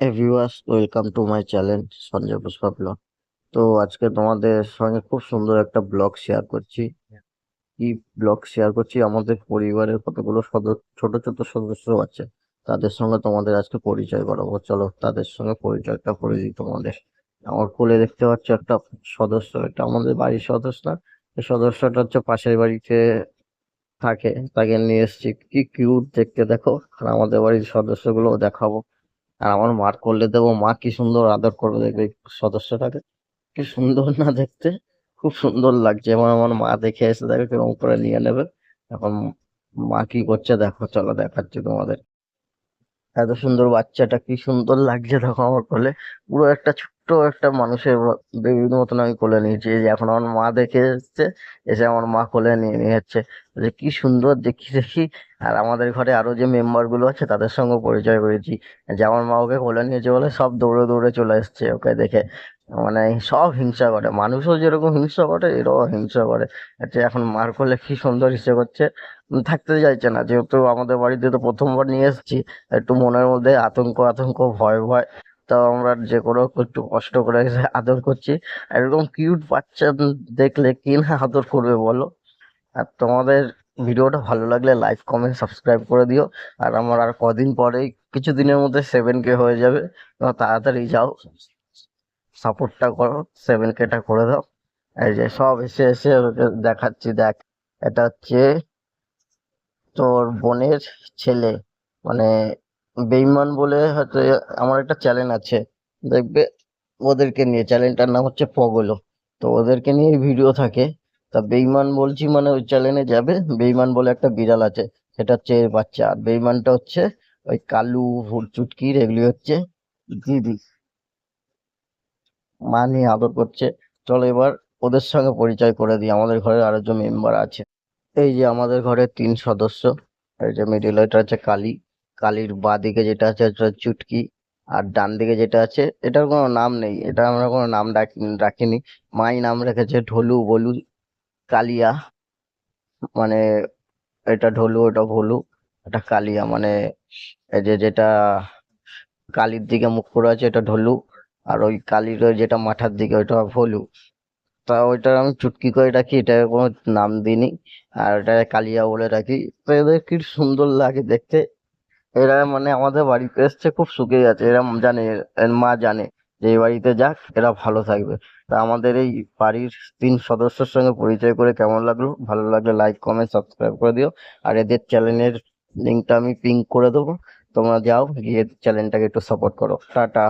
Viewers welcome to my channel Sanjay Pushpa blog তো আজকে তোমাদের সঙ্গে খুব সুন্দর একটা ব্লগ শেয়ার করছি। কি ব্লগ শেয়ার করছি? আমাদের পরিবারের কতগুলো সদস্য, ছোট ছোট সদস্য আছে, তাদের সঙ্গে তোমাদের আজকে পরিচয় করাবো। চলো, তাদের সঙ্গে পরিচয়টা করে দিই তোমাদের। আমার কোলে দেখতে পাচ্ছ একটা সদস্য, এটা আমাদের বাড়ির সদস্য না, এই সদস্যটা হচ্ছে পাশের বাড়িতে থাকে, তাকে নিয়ে এসেছি। কি কিউট দেখতে দেখো, আর আমাদের বাড়ির সদস্যগুলো দেখাবো। আর আমার মার করলে দেবো। মা কি সুন্দর আদর করবে দেখবে সদস্যটাকে। কি সুন্দর না দেখতে। খুব সুন্দর লাগছে। এবং আমার মা দেখে এসে দেখো কেমন করে নিয়ে নেবে। এখন মা কি করছে দেখো, চলো দেখাচ্ছি তোমাদের। এত সুন্দর বাচ্চাটা কি সুন্দর লাগছে দেখো আমার কোলে। পুরো একটা ছোট্ট একটা মানুষের বেবির মতন আমি কোলে নিয়েছি। যে এখন আমার মা দেখে এসছে, এসে আমার মা কোলে নিয়ে নিয়ে যাচ্ছে যে কি সুন্দর দেখি দেখি। আর আমাদের ঘরে আরও যে মেম্বারগুলো আছে, তাদের সঙ্গে পরিচয় করেছি। যে আমার মা ওকে কোলে নিয়েছে বলে সব দৌড়ে দৌড়ে চলে এসছে ওকে দেখে। মানে সব হিংসা করে। মানুষও যেরকম হিংসা করে, এরাও হিংসা করে। আচ্ছা এখন মার কোলে কি সুন্দর ইচ্ছে করছে থাকতে চাইছে না। যেহেতু আমাদের বাড়িতে তো প্রথমবার নিয়ে এসেছি, একটু মনের মধ্যে আতঙ্ক আতঙ্ক, ভয় ভয়। তাও আমরা যে কোনো একটু কষ্ট করে আদর করছি। এরকম কিউট বাচ্চা দেখলে কি না আদর করবে বলো? আর তোমাদের ভিডিওটা ভালো লাগলে লাইক কমেন্ট সাবস্ক্রাইব করে দিও। আর আমার আর কদিন পরেই কিছু দিনের মধ্যে সেভেন কে হয়ে যাবে। তাড়াতাড়ি যাও সাপোর্টটা করো সেভেন কেটা করে দাও। এই যে সব এসে এসে ওকে দেখাচ্ছি, দেখ। এটা হচ্ছে তোর বোনের ছেলে মানে বেইমান বলে হয়তো আমার একটা চ্যানেল আছে। দেখবে ওদেরকে নিয়ে চ্যানেলটার নাম হচ্ছে পগলো তো ওদেরকে নিয়ে ভিডিও থাকে। তা বেইমান বলছি মানে ওই চ্যানেলে যাবে। বেইমান বলে একটা বিড়াল আছে, সেটা হচ্ছে এর বাচ্চা। আর বেইমানটা হচ্ছে ওই কালু চুটকির, এগুলি হচ্ছে দিদি। মা নিয়ে আদর করছে। চলো এবার ওদের সঙ্গে পরিচয় করে দিই। আমাদের ঘরে আরও যে মেম্বার আছে। এই যে আমাদের ঘরে তিন সদস্য, এই যে মিডিল এটা হচ্ছে কালী, কালীর বাঁ দিকে যেটা আছে হচ্ছে চুটকি, আর ডান দিকে যেটা আছে, এটার কোনো নাম নেই, এটা আমরা কোনো নাম ডাকিনি রাখিনি। মাই নাম রেখেছে ঢোলু বলু কালিয়া মানে এটা ঢোলু এটা ভোলু, এটা কালিয়া মানে এই যে যেটা কালির দিকে মুখ করে আছে এটা ঢোলু, আর ওই কালির যেটা মাথার দিকে ওইটা ভোলু। তা ওইটার আমি চুটকি করে রাখি এটা কোনো নাম দিইনি। আর এটা কালিয়া বলে রাখি। তো এদের কি সুন্দর লাগে দেখতে। এরা মানে আমাদের বাড়িতে এসছে, খুব সুখে আছে। এরা জানে, এর মা জানে যে এই বাড়িতে যাক, এরা ভালো থাকবে। তা আমাদের এই বাড়ির তিন সদস্যের সঙ্গে পরিচয় করে কেমন লাগল? ভালো লাগলে লাইক, কমেন্ট, সাবস্ক্রাইব করে দিও। আর এদের চ্যানেলের লিঙ্কটা আমি পিং করে দেবো। তোমরা যাও, গিয়ে চ্যানেলটাকে একটু সাপোর্ট করো। টাটা।